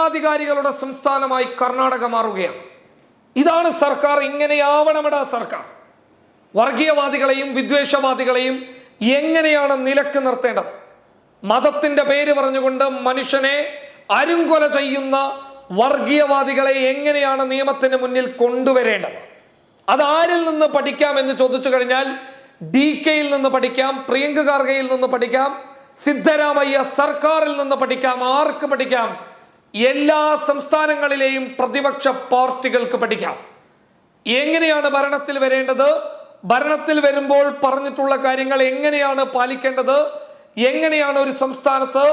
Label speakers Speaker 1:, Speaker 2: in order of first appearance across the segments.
Speaker 1: ഭരണാധികാരികളുടെ സംസ്ഥാനമായി കർണാടക മാറുകയാണ്. ഇതാണ് സർക്കാർ ഇങ്ങനെയാവണമെടാ സർക്കാർ. വർഗീയവാദികളെയും വിദ്വേഷവാദികളെയും എങ്ങനെയാണ് നിലയ്ക്ക് നിർത്തേണ്ടത്? മതത്തിന്റെ പേര് പറഞ്ഞുകൊണ്ട് മനുഷ്യനെ അരുങ്കൊല ചെയ്യുന്ന വർഗീയവാദികളെ എങ്ങനെയാണ് നിയമത്തിന് മുന്നിൽ കൊണ്ടുവരേണ്ടത്? അതാരിൽ നിന്ന് പഠിക്കാം എന്ന് ചോദിച്ചു കഴിഞ്ഞാൽ ഡി കെയിൽ നിന്ന് പഠിക്കാം പ്രിയങ്ക ഖാർഗയിൽ നിന്ന് പഠിക്കാം സിദ്ധരാമയ്യ സർക്കാരിൽ നിന്ന് പഠിക്കാം ആർക്ക് പഠിക്കാം? എല്ലാ സംസ്ഥാനങ്ങളിലെയും പ്രതിപക്ഷ പാർട്ടികൾക്ക് പഠിക്കാം. എങ്ങനെയാണ് ഭരണത്തിൽ വരേണ്ടത്? ഭരണത്തിൽ വരുമ്പോൾ പറഞ്ഞിട്ടുള്ള കാര്യങ്ങൾ എങ്ങനെയാണ് പാലിക്കേണ്ടത്? എങ്ങനെയാണ് ഒരു സംസ്ഥാനത്ത്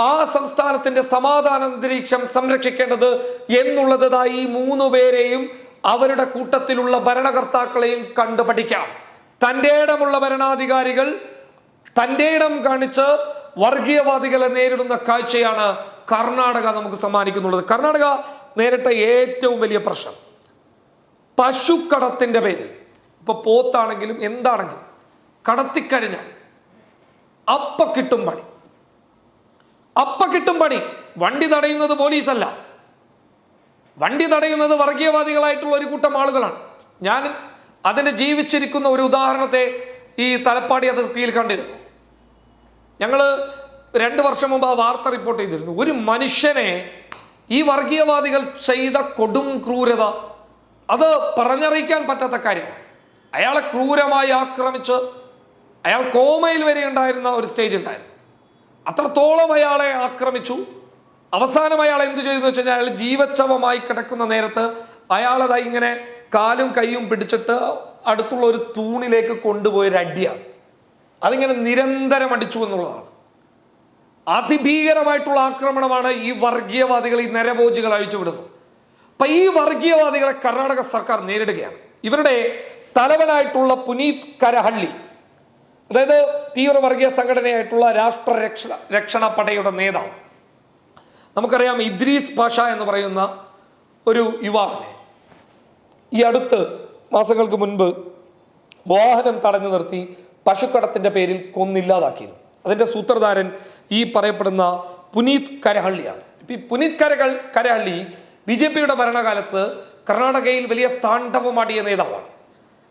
Speaker 1: ആ സംസ്ഥാനത്തിന്റെ സമാധാന അന്തരീക്ഷം സംരക്ഷിക്കേണ്ടത് എന്നുള്ളതായി മൂന്ന് പേരെയും അവരുടെ കൂട്ടത്തിലുള്ള ഭരണകർത്താക്കളെയും കണ്ടുപഠിക്കാം തന്റെ ഇടമുള്ള ഭരണാധികാരികൾ തന്റെ ഇടം കാണിച്ച് വർഗീയവാദികളെ നേരിടുന്ന കാഴ്ചയാണ് കർണാടക നമുക്ക് സമ്മാനിക്കുന്നുള്ളത്. കർണാടക നേരിട്ട ഏറ്റവും വലിയ പ്രശ്നം. പശുക്കടത്തിന്റെ പേരിൽ. ഇപ്പൊ പോത്താണെങ്കിലും എന്താണെങ്കിലും കടത്തിക്കഴിഞ്ഞാൽ അപ്പ കിട്ടും പണി. അപ്പ കിട്ടും പണി. വണ്ടി തടയുന്നത് പോലീസല്ല. വണ്ടി തടയുന്നത് വർഗീയവാദികളായിട്ടുള്ള ഒരു കൂട്ടം ആളുകളാണ്. ഞാൻ അതിന് ജീവിച്ചിരിക്കുന്ന ഒരു ഉദാഹരണത്തെ ഈ തലപ്പാടി അതിർത്തിയിൽ കണ്ടിരുന്നു. ഞങ്ങൾ രണ്ട് വർഷം മുമ്പ് ആ വാർത്ത റിപ്പോർട്ട് ചെയ്തിരുന്നു. ഒരു മനുഷ്യനെ ഈ വർഗീയവാദികൾ ചെയ്ത കൊടും ക്രൂരത അത് പറഞ്ഞറിയിക്കാൻ പറ്റാത്ത കാര്യമാണ് അയാളെ ക്രൂരമായി ആക്രമിച്ച് അയാൾ കോമയിൽ വരെ ഉണ്ടായിരുന്ന ഒരു സ്റ്റേജ് ഉണ്ടായിരുന്നു. അത്രത്തോളം അയാളെ ആക്രമിച്ചു. അവസാനം അയാൾ എന്ത് ചെയ്തു എന്ന് വെച്ച് കഴിഞ്ഞാൽ അയാൾ ജീവച്ഛവമായി കിടക്കുന്ന നേരത്ത് അയാളത് ഇങ്ങനെ കാലും കൈയും പിടിച്ചിട്ട് അടുത്തുള്ള ഒരു തൂണിലേക്ക് കൊണ്ടുപോയൊരു അടിയാണ് അതിങ്ങനെ നിരന്തരം അടിച്ചു എന്നുള്ളതാണ്. അതിഭീകരമായിട്ടുള്ള ആക്രമണമാണ് ഈ വർഗീയവാദികൾ ഈ നരഭോജികൾ അഴിച്ചുവിടുന്നത്. അപ്പൊ ഈ വർഗീയവാദികളെ കർണാടക സർക്കാർ നേരിടുകയാണ്. ഇവരുടെ തലവനായിട്ടുള്ള പുനീത് കരഹള്ളി അതായത് തീവ്ര വർഗീയ സംഘടനയായിട്ടുള്ള രാഷ്ട്ര രക്ഷ രക്ഷണ പടയുടെ നേതാവ്. നമുക്കറിയാം ഇദ്രീസ് പാഷ എന്ന് പറയുന്ന ഒരു യുവാവിനെ ഈ അടുത്ത് മാസങ്ങൾക്ക് മുൻപ് വാഹനം തടഞ്ഞു നിർത്തി പശുക്കടത്തിന്റെ പേരിൽ കൊന്നില്ലാതാക്കിയിരുന്നു. അതിന്റെ സൂത്രധാരൻ ഈ പറയപ്പെടുന്ന പുനീത് കരഹള്ളിയാണ്. ഇപ്പം ഈ പുനീത് കരകൾ കരഹള്ളി ബി ജെ പിയുടെ ഭരണകാലത്ത് കർണാടകയിൽ വലിയ താണ്ഡവമാടിയ നേതാവാണ്.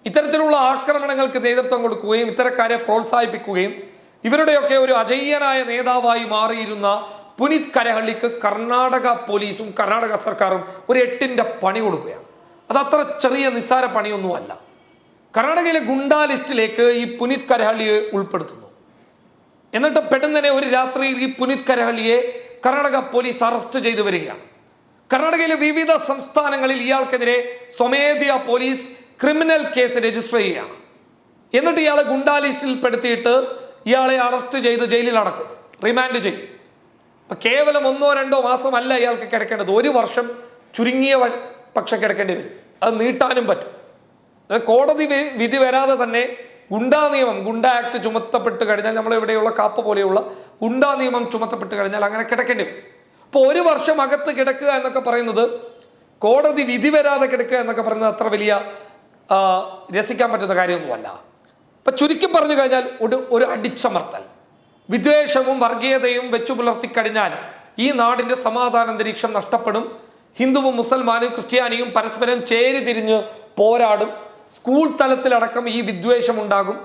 Speaker 1: ഇത്തരത്തിലുള്ള ആക്രമണങ്ങൾക്ക് നേതൃത്വം കൊടുക്കുകയും ഇത്തരക്കാരെ പ്രോത്സാഹിപ്പിക്കുകയും ഇവരുടെയൊക്കെ ഒരു അജയ്യനായ നേതാവായി മാറിയിരുന്ന പുനീത് കരഹള്ളിക്ക് കർണാടക പോലീസും കർണാടക സർക്കാരും ഒരു എട്ടിന്റെ പണി കൊടുക്കുകയാണ്. അതത്ര ചെറിയ നിസ്സാര പണിയൊന്നുമല്ല. കർണാടകയിലെ ഗുണ്ടാ ലിസ്റ്റിലേക്ക് ഈ പുനീത് കരഹള്ളിയെ ഉൾപ്പെടുത്തുന്നു. എന്നിട്ട് പെട്ടെന്ന് ഒരു രാത്രിയിൽ ഈ പുനിത് കരാളിയെ കർണാടക പോലീസ് അറസ്റ്റ് ചെയ്തു വരികയാണ്. കർണാടകയിലെ വിവിധ സംസ്ഥാനങ്ങളിൽ ഇയാൾക്കെതിരെ സ്വമേധയാ പോലീസ് ക്രിമിനൽ കേസ് രജിസ്റ്റർ ചെയ്യുകയാണ്. എന്നിട്ട് ഇയാളെ ഗുണ്ടാ ലിസ്റ്റിൽ പെടുത്തിയിട്ട് ഇയാളെ അറസ്റ്റ് ചെയ്ത് ജയിലിൽ അടക്കും റിമാൻഡ് ചെയ്യും. അപ്പൊ കേവലം ഒന്നോ രണ്ടോ മാസമല്ല ഇയാൾക്ക് കിടക്കേണ്ടത്. ഒരു വർഷം ചുരുങ്ങിയ പക്ഷെ കിടക്കേണ്ടി വരും. അത് നീട്ടാനും പറ്റും. കോടതി വിധി വരാതെ തന്നെ ഗുണ്ടാ നിയമം ഗുണ്ട ആക്ട് ചുമത്തപ്പെട്ട് കഴിഞ്ഞാൽ നമ്മൾ ഇവിടെയുള്ള കാപ്പ പോലെയുള്ള ഗുണ്ടാ നിയമം ചുമത്തപ്പെട്ട് കഴിഞ്ഞാൽ അങ്ങനെ കിടക്കേണ്ടി വരും. അപ്പോൾ ഒരു വർഷം അകത്ത് കിടക്കുക എന്നൊക്കെ പറയുന്നത് കോടതി വിധി വരാതെ കിടക്കുക എന്നൊക്കെ പറയുന്നത് അത്ര വലിയ രസിക്കാൻ പറ്റുന്ന കാര്യമൊന്നുമല്ല. ഇപ്പൊ ചുരുക്കി പറഞ്ഞു കഴിഞ്ഞാൽ ഒരു ഒരു അടിച്ചമർത്തൽ. വിദ്വേഷവും വർഗീയതയും വെച്ചു പുലർത്തിക്കഴിഞ്ഞാൽ ഈ നാടിന്റെ സമാധാന അന്തരീക്ഷം നഷ്ടപ്പെടും. ഹിന്ദുവും മുസൽമാനും ക്രിസ്ത്യാനിയും പരസ്പരം ചേരി തിരിഞ്ഞ് പോരാടും. സ്കൂൾ തലത്തിലടക്കം ഈ വിദ്വേഷം ഉണ്ടാകും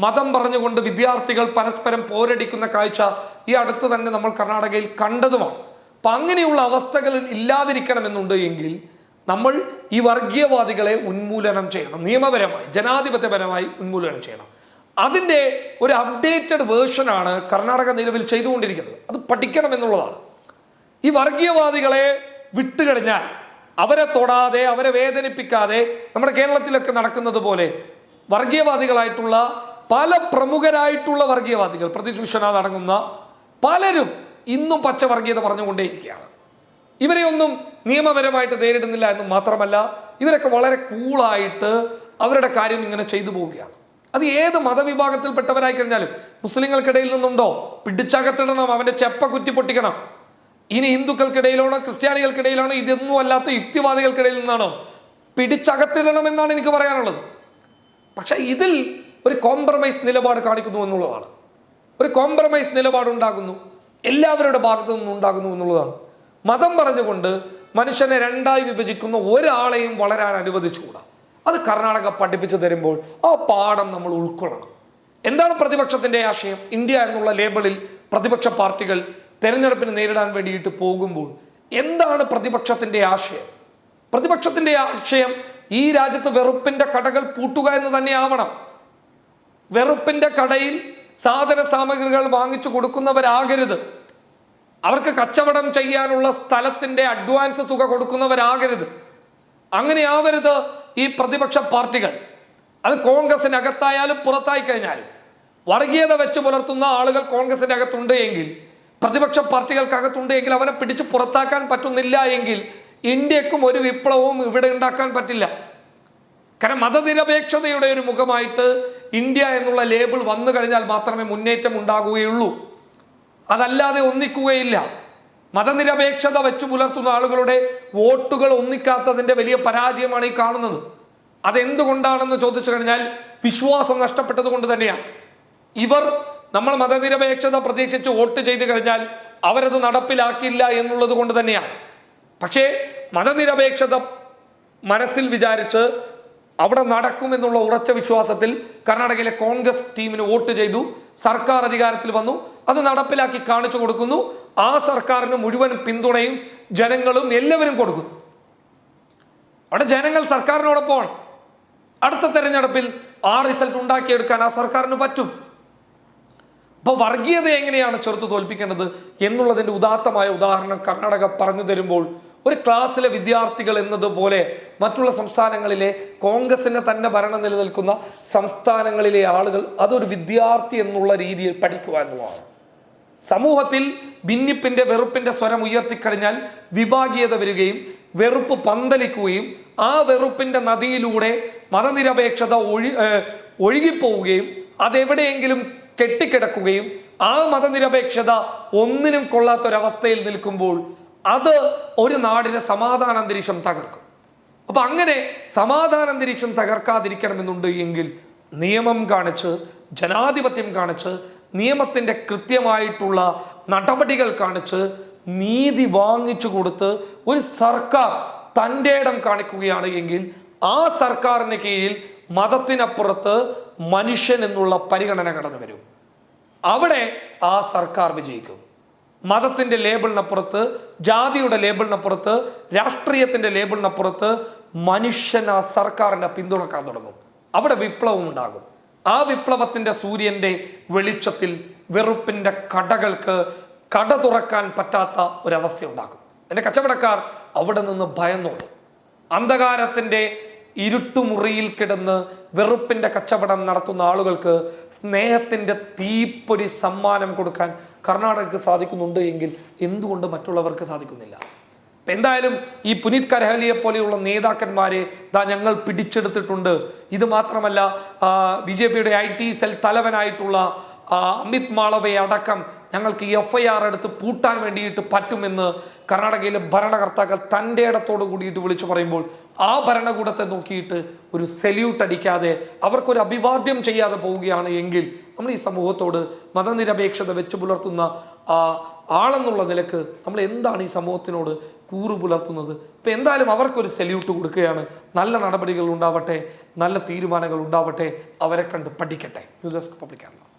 Speaker 1: മതം പറഞ്ഞുകൊണ്ട് വിദ്യാർത്ഥികൾ പരസ്പരം പോരടിക്കുന്ന കാഴ്ച ഈ അടുത്ത് തന്നെ നമ്മൾ കർണാടകയിൽ കണ്ടതുമാണ്. അപ്പൊ അങ്ങനെയുള്ള അവസ്ഥകൾ ഇല്ലാതിരിക്കണമെന്നുണ്ട് എങ്കിൽ നമ്മൾ ഈ വർഗീയവാദികളെ ഉന്മൂലനം ചെയ്യണം. നിയമപരമായി ജനാധിപത്യപരമായി ഉന്മൂലനം ചെയ്യണം. അതിന്റെ ഒരു അപ്ഡേറ്റഡ് വേർഷനാണ് കർണാടക നിലവിൽ ചെയ്തുകൊണ്ടിരിക്കുന്നത്. അത് പഠിക്കണം എന്നുള്ളതാണ് ഈ വർഗീയവാദികളെ വിട്ടുകഴിഞ്ഞാൽ അവരെ തൊടാതെ അവരെ വേദനിപ്പിക്കാതെ നമ്മുടെ കേരളത്തിലൊക്കെ നടക്കുന്നത് പോലെ വർഗീയവാദികളായിട്ടുള്ള പല പ്രമുഖരായിട്ടുള്ള വർഗീയവാദികൾ പ്രതീക്ഷ വിശ്വനാഥ് അടങ്ങുന്ന പലരും ഇന്നും പച്ച പച്ചവർഗീയത പറഞ്ഞുകൊണ്ടേയിരിക്കുകയാണ്. ഇവരെ ഒന്നും നിയമപരമായിട്ട് നേരിടുന്നില്ല എന്ന് മാത്രമല്ല ഇവരൊക്കെ വളരെ കൂളായിട്ട് അവരുടെ കാര്യം ഇങ്ങനെ ചെയ്തു പോവുകയാണ്. അത് ഏത് മതവിഭാഗത്തിൽപ്പെട്ടവരായി കഴിഞ്ഞാലും മുസ്ലിങ്ങൾക്കിടയിൽ നിന്നുണ്ടോ? പിടിച്ചകത്തിടണം അവന്റെ ചെപ്പ കുറ്റി പൊട്ടിക്കണം ഇനി ഹിന്ദുക്കൾക്കിടയിലാണോ ക്രിസ്ത്യാനികൾക്കിടയിലാണോ ഇതൊന്നും അല്ലാത്ത യുക്തിവാദികൾക്കിടയിൽ നിന്നാണോ പിടിച്ചകത്തിടണം എന്നാണ് എനിക്ക് പറയാനുള്ളത്. പക്ഷെ ഇതിൽ ഒരു കോംപ്രമൈസ് നിലപാട് കാണിക്കുന്നു എന്നുള്ളതാണ്. ഒരു കോംപ്രമൈസ് നിലപാടുണ്ടാകുന്നു എല്ലാവരുടെ ഭാഗത്തു നിന്നും ഉണ്ടാകുന്നു എന്നുള്ളതാണ്. മതം പറഞ്ഞുകൊണ്ട് മനുഷ്യനെ രണ്ടായി വിഭജിക്കുന്ന ഒരാളെയും വളരാൻ അനുവദിച്ചുകൂടാ. അത് കർണാടക പഠിപ്പിച്ചു തരുമ്പോൾ ആ പാഠം നമ്മൾ ഉൾക്കൊള്ളണം. എന്താണ് പ്രതിപക്ഷത്തിന്റെ ആശയം? ഇന്ത്യ എന്നുള്ള ലേബിളിൽ പ്രതിപക്ഷ പാർട്ടികൾ തെരഞ്ഞെടുപ്പിന് നേരിടാൻ വേണ്ടിയിട്ട് പോകുമ്പോൾ എന്താണ് പ്രതിപക്ഷത്തിന്റെ ആശയം? പ്രതിപക്ഷത്തിന്റെ ആശയം ഈ രാജ്യത്ത് വെറുപ്പിന്റെ കടകൾ പൂട്ടുക എന്ന് തന്നെ ആവണം വെറുപ്പിന്റെ കടയിൽ സാധന സാമഗ്രികൾ വാങ്ങിച്ചു കൊടുക്കുന്നവരാകരുത്. അവർക്ക് കച്ചവടം ചെയ്യാനുള്ള സ്ഥലത്തിന്റെ അഡ്വാൻസ് തുക കൊടുക്കുന്നവരാകരുത്. അങ്ങനെ ആവരുത് ഈ പ്രതിപക്ഷ പാർട്ടികൾ. അത് കോൺഗ്രസിനകത്തായാലും പുറത്തായി കഴിഞ്ഞാലും വർഗീയത വെച്ച് പുലർത്തുന്ന ആളുകൾ കോൺഗ്രസിന്റെ അകത്തുണ്ട് എങ്കിൽ പ്രതിപക്ഷ പാർട്ടികൾക്കകത്തുണ്ട് എങ്കിൽ അവരെ പിടിച്ച് പുറത്താക്കാൻ പറ്റുന്നില്ല എങ്കിൽ ഇന്ത്യക്കും ഒരു വിപ്ലവവും ഇവിടെ ഉണ്ടാക്കാൻ പറ്റില്ല. കാരണം മതനിരപേക്ഷതയുടെ ഒരു മുഖമായിട്ട് ഇന്ത്യ എന്നുള്ള ലേബിൾ വന്നു കഴിഞ്ഞാൽ മാത്രമേ മുന്നേറ്റം ഉണ്ടാകുകയുള്ളൂ. അതല്ലാതെ ഒന്നിക്കുകയില്ല. മതനിരപേക്ഷത വെച്ച് പുലർത്തുന്ന ആളുകളുടെ വോട്ടുകൾ ഒന്നിക്കാത്തതിന്റെ വലിയ പരാജയമാണ് ഈ കാണുന്നത്. അതെന്തുകൊണ്ടാണെന്ന് ചോദിച്ചു കഴിഞ്ഞാൽ വിശ്വാസം നഷ്ടപ്പെട്ടത് കൊണ്ട് തന്നെയാണ്. ഇവർ നമ്മൾ മതനിരപേക്ഷത പ്രതീക്ഷിച്ച് വോട്ട് ചെയ്ത് കഴിഞ്ഞാൽ അവരത് നടപ്പിലാക്കില്ല എന്നുള്ളത് കൊണ്ട് തന്നെയാണ്. പക്ഷേ മതനിരപേക്ഷത മനസ്സിൽ വിചാരിച്ച് അവിടെ നടക്കുമെന്നുള്ള ഉറച്ച വിശ്വാസത്തിൽ കർണാടകയിലെ കോൺഗ്രസ് ടീമിന് വോട്ട് ചെയ്തു. സർക്കാർ അധികാരത്തിൽ വന്നു. അത് നടപ്പിലാക്കി കാണിച്ചു കൊടുക്കുന്നു. ആ സർക്കാരിന് മുഴുവൻ പിന്തുണയും ജനങ്ങളും എല്ലാവരും കൊടുക്കുന്നു. അവിടെ ജനങ്ങൾ സർക്കാരിനോടൊപ്പമാണ്. അടുത്ത തെരഞ്ഞെടുപ്പിൽ ആ റിസൾട്ട് ഉണ്ടാക്കിയെടുക്കാൻ ആ സർക്കാരിന് പറ്റും. അപ്പൊ വർഗീയത എങ്ങനെയാണ് ചെറുത്ത് തോൽപ്പിക്കേണ്ടത് എന്നുള്ളതിന്റെ ഉദാത്തമായ ഉദാഹരണം കർണാടക പറഞ്ഞു തരുമ്പോൾ ഒരു ക്ലാസ്സിലെ വിദ്യാർത്ഥികൾ എന്നതുപോലെ മറ്റുള്ള സംസ്ഥാനങ്ങളിലെ കോൺഗ്രസിനെ തന്നെ ഭരണം നിലനിൽക്കുന്ന സംസ്ഥാനങ്ങളിലെ ആളുകൾ അതൊരു വിദ്യാർത്ഥി എന്നുള്ള രീതിയിൽ പഠിക്കുക എന്നുള്ളതാണ്. സമൂഹത്തിൽ ഭിന്നിപ്പിന്റെ വെറുപ്പിന്റെ സ്വരം ഉയർത്തിക്കഴിഞ്ഞാൽ വിഭാഗീയത വരികയും വെറുപ്പ് പന്തലിക്കുകയും ആ വെറുപ്പിന്റെ നദിയിലൂടെ മതനിരപേക്ഷത ഒഴി ഒഴുകിപ്പോവുകയും അതെവിടെയെങ്കിലും കെട്ടിക്കിടക്കുകയും ആ മതനിരപേക്ഷത ഒന്നിനും കൊള്ളാത്തൊരവസ്ഥയിൽ നിൽക്കുമ്പോൾ അത് ഒരു നാടിന് സമാധാന അന്തരീക്ഷം തകർക്കും. അപ്പൊ അങ്ങനെ സമാധാന അന്തരീക്ഷം തകർക്കാതിരിക്കണമെന്നുണ്ട് എങ്കിൽ നിയമം കാണിച്ച് ജനാധിപത്യം കാണിച്ച് നിയമത്തിന്റെ കൃത്യമായിട്ടുള്ള നടപടികൾ കാണിച്ച് നീതി വാങ്ങിച്ചു കൊടുത്ത് ഒരു സർക്കാർ തന്റെ ഇടം കാണിക്കുകയാണ് എങ്കിൽ ആ സർക്കാരിന് കീഴിൽ മതത്തിനപ്പുറത്ത് മനുഷ്യൻ എന്നുള്ള പരിഗണന കടന്നു വരും. അവിടെ ആ സർക്കാർ വിജയിക്കും. മതത്തിന്റെ ലേബിളിനപ്പുറത്ത് ജാതിയുടെ ലേബിളിനപ്പുറത്ത് രാഷ്ട്രീയത്തിന്റെ ലേബിളിനപ്പുറത്ത് മനുഷ്യൻ ആ സർക്കാരിനെ പിന്തുണക്കാൻ തുടങ്ങും. അവിടെ വിപ്ലവം ഉണ്ടാകും. ആ വിപ്ലവത്തിന്റെ സൂര്യന്റെ വെളിച്ചത്തിൽ വെറുപ്പിന്റെ കടകൾക്ക് കട തുറക്കാൻ പറ്റാത്ത ഒരവസ്ഥ ഉണ്ടാകും. എന്റെ കച്ചവടക്കാർ അവിടെ നിന്ന് ഭയന്നോളും. അന്ധകാരത്തിന്റെ ഇരുട്ടുമുറിയിൽ കിടന്ന് വെറുപ്പിന്റെ കച്ചവടം നടത്തുന്ന ആളുകൾക്ക് സ്നേഹത്തിന്റെ തീപ്പൊരി സമ്മാനം കൊടുക്കാൻ കർണാടകക്ക് സാധിക്കുന്നുണ്ട് എങ്കിൽ എന്തുകൊണ്ട് മറ്റുള്ളവർക്ക് സാധിക്കുന്നില്ല? എന്തായാലും ഈ പുനീത് കരഹലിയെ പോലെയുള്ള നേതാക്കന്മാരെ ദാ ഞങ്ങൾ പിടിച്ചെടുത്തിട്ടുണ്ട്. ഇത് മാത്രമല്ല ബി ജെ പിയുടെ ഐ ടി സെൽ തലവനായിട്ടുള്ള അമിത് മാളവയെ അടക്കം ഞങ്ങൾക്ക് എഫ് ഐ ആർ എടുത്ത് പൂട്ടാൻ വേണ്ടിയിട്ട് പറ്റുമെന്ന് കർണാടകയിലെ ഭരണകർത്താക്കൾ തന്റെ ഇടത്തോട് കൂടിയിട്ട് വിളിച്ചു പറയുമ്പോൾ ആ ഭരണകൂടത്തെ നോക്കിയിട്ട് ഒരു സെല്യൂട്ട് അടിക്കാതെ അവർക്കൊരു അഭിവാദ്യം ചെയ്യാതെ പോവുകയാണ് എങ്കിൽ നമ്മൾ ഈ സമൂഹത്തോട് മതനിരപേക്ഷത വെച്ച് പുലർത്തുന്ന ആളെന്നുള്ള നിലയ്ക്ക് നമ്മൾ എന്താണ് ഈ സമൂഹത്തിനോട് കൂറു പുലർത്തുന്നത്? ഇപ്പം എന്തായാലും അവർക്കൊരു സെല്യൂട്ട് കൊടുക്കുകയാണ്. നല്ല നടപടികൾ ഉണ്ടാവട്ടെ നല്ല തീരുമാനങ്ങൾ ഉണ്ടാവട്ടെ അവരെ കണ്ട് പഠിക്കട്ടെ. News desk public Kerala.